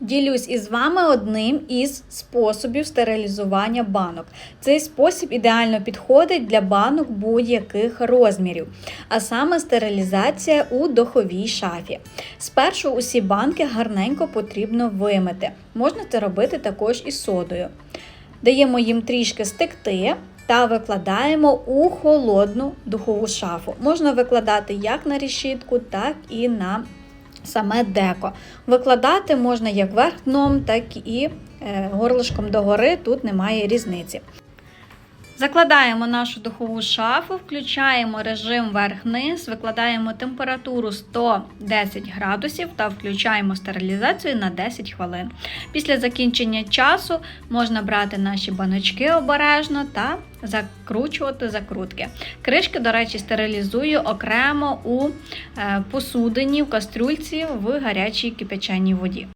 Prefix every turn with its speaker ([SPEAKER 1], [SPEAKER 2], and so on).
[SPEAKER 1] Ділюсь із вами одним із способів стерилізування банок. Цей спосіб ідеально підходить для банок будь-яких розмірів, а саме стерилізація у духовій шафі. Спершу усі банки гарненько потрібно вимити. Можна це робити також із содою. Даємо їм трішки стекти та викладаємо у холодну духову шафу. Можна викладати як на решітку, так і на саме деко. Викладати можна як верх дном, так і е, горлишком догори, тут немає різниці. Закладаємо нашу духову шафу, включаємо режим верх-низ, викладаємо температуру 110 градусів та включаємо стерилізацію на 10 хвилин. Після закінчення часу можна брати наші баночки обережно та закручувати закрутки. Кришки, до речі, стерилізую окремо у е, посудині, в кастрюльці в гарячій кипяченій воді.